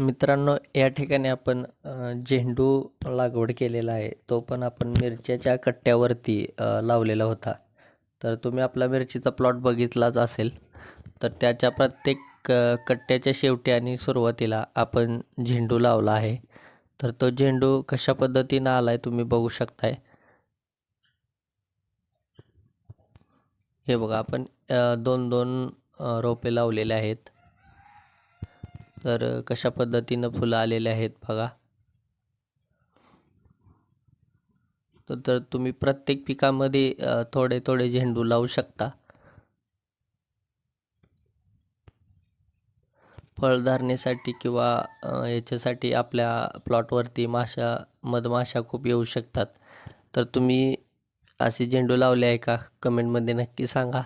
मित्रांनो या ठिकाणी आपण झेंडू लागवड केलेला आहे. तो पण आपण मिरच्याच्या कट्ट्यावरती लावलेला होता. तर तुम्ही आपला मिरचीचा प्लॉट बघितलाच असेल. तर त्याच्या प्रत्येक कट्ट्याच्या शेवटी आणि सुरुवातीला आपण झेंडू लावला आहे. तर तो झेंडू कशा पद्धतीनं आला आहे तुम्ही बघू शकताय. हे बघा आपण दोन दोन रोपे लावलेले आहेत. तर कशा पद्धतीनं फुलं आलेले आहेत बघा. तर तर तुम्ही प्रत्येक पिकामध्ये थोडे थोडे झेंडू लावू शकता. फळधारणेसाठी किंवा याच्यासाठी आपल्या प्लॉटवरती माशा मधमाशा खूप येऊ शकतात. तर तुम्ही असे झेंडू लावले आहे का? कमेंटमध्ये नक्की सांगा.